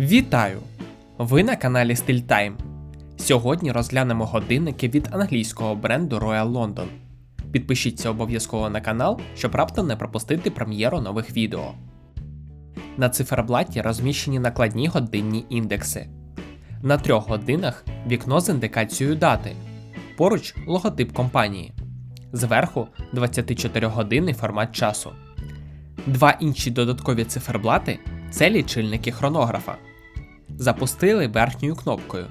Вітаю! Ви на каналі StillTime. Сьогодні розглянемо годинники від англійського бренду Royal London. Підпишіться обов'язково на канал, щоб раптом не пропустити прем'єру нових відео. На циферблаті розміщені накладні годинні індекси. На трьох годинах вікно з індикацією дати. Поруч логотип компанії. Зверху 24-годинний формат часу. Два інші додаткові циферблати це лічильники хронографа. Запустили верхньою кнопкою.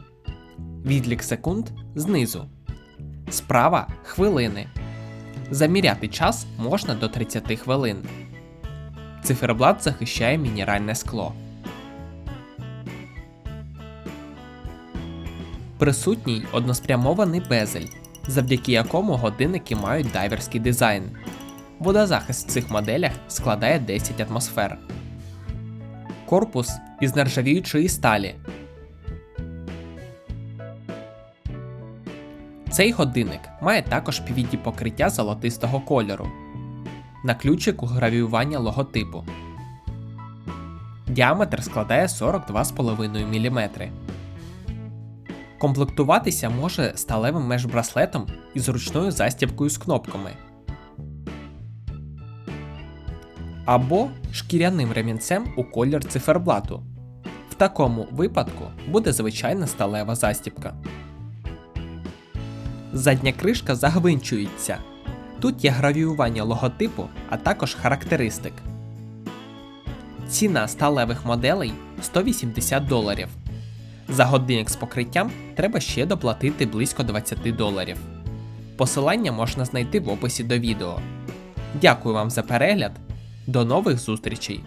Відлік секунд знизу. Справа хвилини. Заміряти час можна до 30 хвилин. Циферблат захищає мінеральне скло. Присутній односпрямований безель, завдяки якому годинники мають дайверський дизайн. Водозахист в цих моделях складає 10 атмосфер. Корпус із нержавіючої сталі. Цей годинник має також PVD покриття золотистого кольору. На ключику гравіювання логотипу. Діаметр складає 42,5 мм. Комплектуватися може сталевим межбраслетом із ручною застібкою з кнопками. Або шкіряним ремінцем у колір циферблату. В такому випадку буде звичайна сталева застібка. Задня кришка загвинчується. Тут є гравіювання логотипу, а також характеристик. Ціна сталевих моделей 180 доларів. За годинник з покриттям треба ще доплатити близько 20 доларів. Посилання можна знайти в описі до відео. Дякую вам за перегляд. До нових зустрічей!